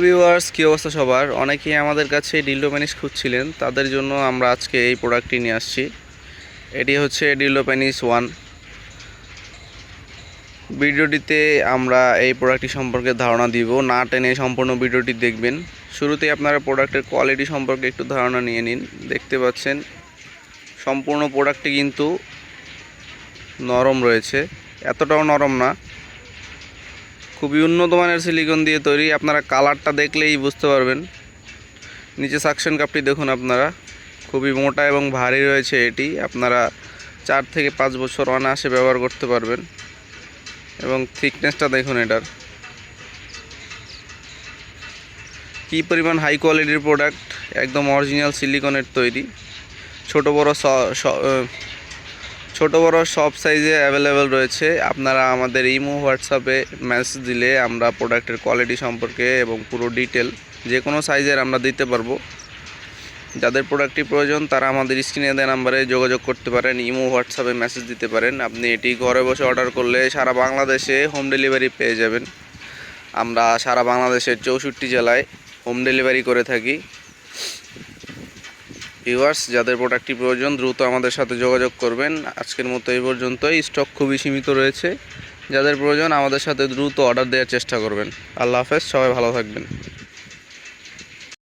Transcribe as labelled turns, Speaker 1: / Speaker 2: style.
Speaker 1: Viewers কী অবস্থা সবার? অনেকেই আমাদের কাছে ডিল্ডো প্যানিস খুঁজছিলেন। তাদের জন্য আমরা আজকে এই প্রোডাক্টটি নিয়ে আসছি। এটি হচ্ছে ডিল্ডো প্যানিস ওয়ান ভিডিওটিতে আমরা এই প্রোডাক্টটি সম্পর্কে ধারণা দিব। না টেনে সম্পূর্ণ ভিডিওটি দেখবেন। শুরুতেই আপনারা প্রোডাক্টের কোয়ালিটি সম্পর্কে একটু ধারণা নিয়ে নিন। দেখতে পাচ্ছেন, সম্পূর্ণ প্রোডাক্টটি কিন্তু নরম রয়েছে। এতটাও নরম না। খুবই উন্নত মানের সিলিকন দিয়ে তৈরি। আপনারা কালারটা দেখলেই বুঝতে পারবেন। নিচে সাকশন কাপটি দেখুন আপনারা। খুবই মোটা এবং ভারী রয়েছে এটি। আপনারা চার থেকে পাঁচ বছর অনায়াসে ব্যবহার করতে পারবেন। এবং থিকনেসটা দেখুন এটার। কী পরিমাণ হাই কোয়ালিটির প্রোডাক্ট একদম অরিজিনাল সিলিকনের তৈরি। ছোট বড় ছোট বড় সব সাইজে অ্যাভেলেবেল রয়েছে। আপনারা আমাদের ইমো হোয়াটসঅ্যাপে মেসেজ দিলে আমরা প্রোডাক্টের কোয়ালিটি সম্পর্কে এবং পুরো ডিটেল যে কোনো সাইজের আমরা দিতে পারব। যাদের প্রোডাক্টটি প্রয়োজন, তারা আমাদের স্ক্রিনে দেওয়া নাম্বারে যোগাযোগ করতে পারেন, ইমো হোয়াটসঅ্যাপে মেসেজ দিতে পারেন। আপনি এটি ঘরে বসে অর্ডার করলে সারা বাংলাদেশে হোম ডেলিভারি পেয়ে যাবেন। আমরা সারা বাংলাদেশের চৌষট্টি জেলায় হোম ডেলিভারি করে থাকি। ভিউয়ার্স যাদের প্রোডাক্টটি প্রয়োজন, দ্রুত আমাদের সাথে যোগাযোগ করবেন। আজকের মতো এই পর্যন্তই। স্টক খুবই সীমিত রয়েছে। যাদের প্রয়োজন, আমাদের সাথে দ্রুত অর্ডার দেওয়ার চেষ্টা করবেন। আল্লাহ হাফেজ, সবাই ভালো থাকবেন।